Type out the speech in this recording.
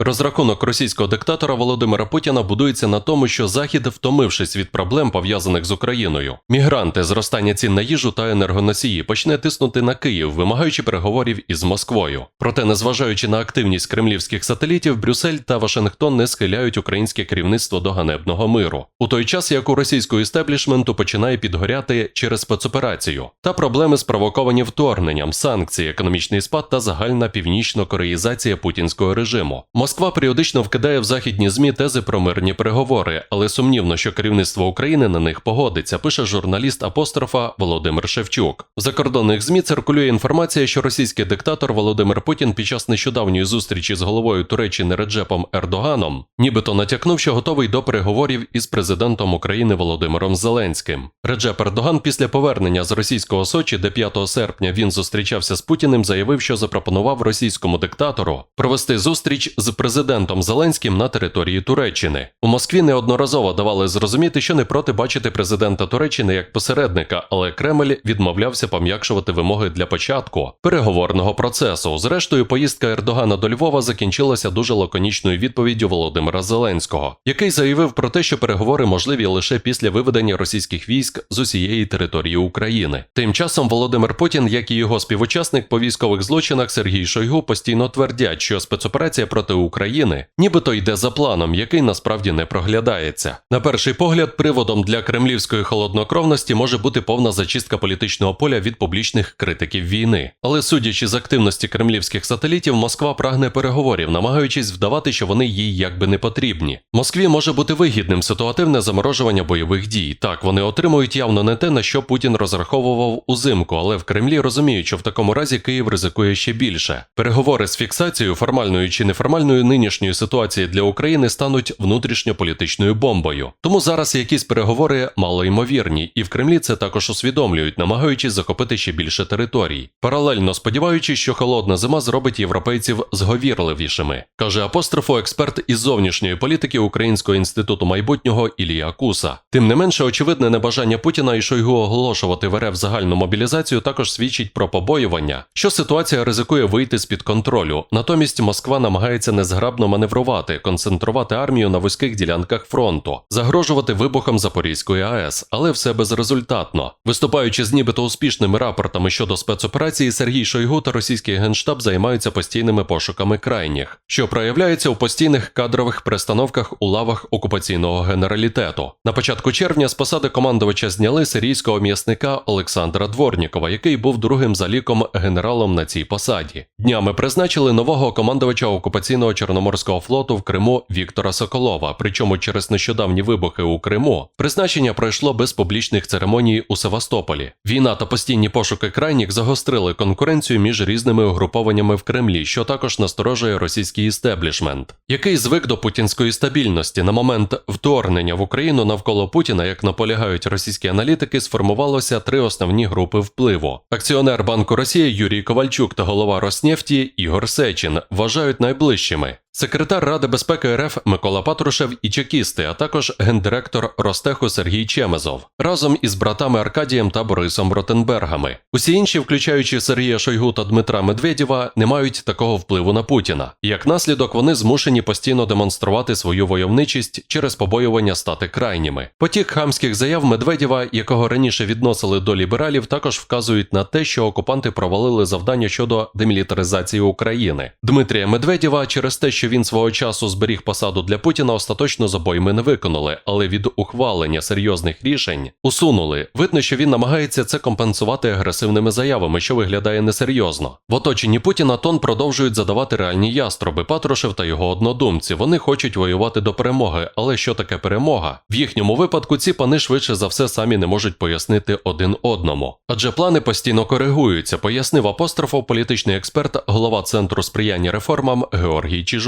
Розрахунок російського диктатора Володимира Путіна будується на тому, що Захід, втомившись від проблем пов'язаних з Україною, мігранти, зростання цін на їжу та енергоносії, почне тиснути на Київ, вимагаючи переговорів із Москвою. Проте, незважаючи на активність кремлівських сателітів, Брюссель та Вашингтон не схиляють українське керівництво до ганебного миру. У той час, як у російського істеблішменту починає підгоряти через спецоперацію та проблеми спровоковані вторгненням, санкції, економічний спад та загальна північно-кореїзація путінського режиму. Москва періодично вкидає в західні змі тези про мирні переговори, але сумнівно, що керівництво України на них погодиться, пише журналіст апострофа Володимир Шевчук. В закордонних змі циркулює інформація, що російський диктатор Володимир Путін під час нещодавньої зустрічі з головою Туреччини Реджепом Ердоганом, нібито натякнув, що готовий до переговорів із президентом України Володимиром Зеленським. Реджеп Ердоган після повернення з російського Сочі, де 5 серпня він зустрічався з Путіним, заявив, що запропонував російському диктатору провести зустріч з президентом Зеленським на території Туреччини. У Москві неодноразово давали зрозуміти, що не проти бачити президента Туреччини як посередника, але Кремль відмовлявся пом'якшувати вимоги для початку переговорного процесу. Зрештою, поїздка Ердогана до Львова закінчилася дуже лаконічною відповіддю Володимира Зеленського, який заявив про те, що переговори можливі лише після виведення російських військ з усієї території України. Тим часом Володимир Путін, як і його співучасник по військових злочинах Сергій Шойгу, постійно твердять, що спецоперація проти України нібито йде за планом, який насправді не проглядається. На перший погляд, приводом для кремлівської холоднокровності може бути повна зачистка політичного поля від публічних критиків війни. Але судячи з активності кремлівських сателітів, Москва прагне переговорів, намагаючись вдавати, що вони їй якби не потрібні. Москві може бути вигідним ситуативне заморожування бойових дій. Так, вони отримують явно не те, на що Путін розраховував узимку, але в Кремлі розуміють, що в такому разі Київ ризикує ще більше. Переговори з фіксацією формальною чи неформальною нинішньої ситуації для України стануть внутрішньополітичною бомбою. Тому зараз якісь переговори малоймовірні, і в Кремлі це також усвідомлюють, намагаючись захопити ще більше територій. Паралельно сподіваючись, що холодна зима зробить європейців зговірливішими, каже апострофу експерт із зовнішньої політики Українського інституту майбутнього Ілія Куса. Тим не менше, очевидне небажання Путіна і Шойгу оголошувати в РФ загальну мобілізацію також свідчить про побоювання, що ситуація ризикує вийти з під контролю. Натомість Москва намагається незграбно маневрувати, концентрувати армію на вузьких ділянках фронту, загрожувати вибухом Запорізької АЕС, але все безрезультатно. Виступаючи з нібито успішними рапортами щодо спецоперації, Сергій Шойгу та російський генштаб займаються постійними пошуками крайніх, що проявляються у постійних кадрових перестановках у лавах окупаційного генералітету. На початку червня з посади командувача зняли сирійського м'ясника Олександра Дворнікова, який був другим за ліком генералом на цій посаді. Днями призначили нового командувача окупаційного Чорноморського флоту в Криму Віктора Соколова. Причому через нещодавні вибухи у Криму призначення пройшло без публічних церемоній у Севастополі. Війна та постійні пошуки крайніх загострили конкуренцію між різними угрупованнями в Кремлі, що також насторожує російський істеблішмент, який звик до путінської стабільності. На момент вторгнення в Україну навколо Путіна, як наполягають російські аналітики, сформувалося три основні групи впливу. Акціонер Банку Росії Юрій Ковальчук та голова Роснефті Ігор Сечин вважають найближчими. Секретар Ради безпеки РФ Микола Патрушев і чекісти, а також гендиректор Ростеху Сергій Чемезов разом із братами Аркадієм та Борисом Ротенбергами. Усі інші, включаючи Сергія Шойгу та Дмитра Медведєва, не мають такого впливу на Путіна. Як наслідок, вони змушені постійно демонструвати свою войовничість через побоювання стати крайніми. Потік хамських заяв Медведєва, якого раніше відносили до лібералів, також вказують на те, що окупанти провалили завдання щодо демілітаризації України. Дмитрія Медведєва через те, що він свого часу зберіг посаду для Путіна, остаточно з обойми не виконали, але від ухвалення серйозних рішень усунули. Видно, що він намагається це компенсувати агресивними заявами, що виглядає несерйозно. В оточенні Путіна тон продовжують задавати реальні ястроби Патрушев та його однодумці. Вони хочуть воювати до перемоги, але що таке перемога? В їхньому випадку ці пани швидше за все самі не можуть пояснити один одному. Адже плани постійно коригуються, пояснив апострофов політичний експерт, голова центру сприяння реформам Георгій Чижов.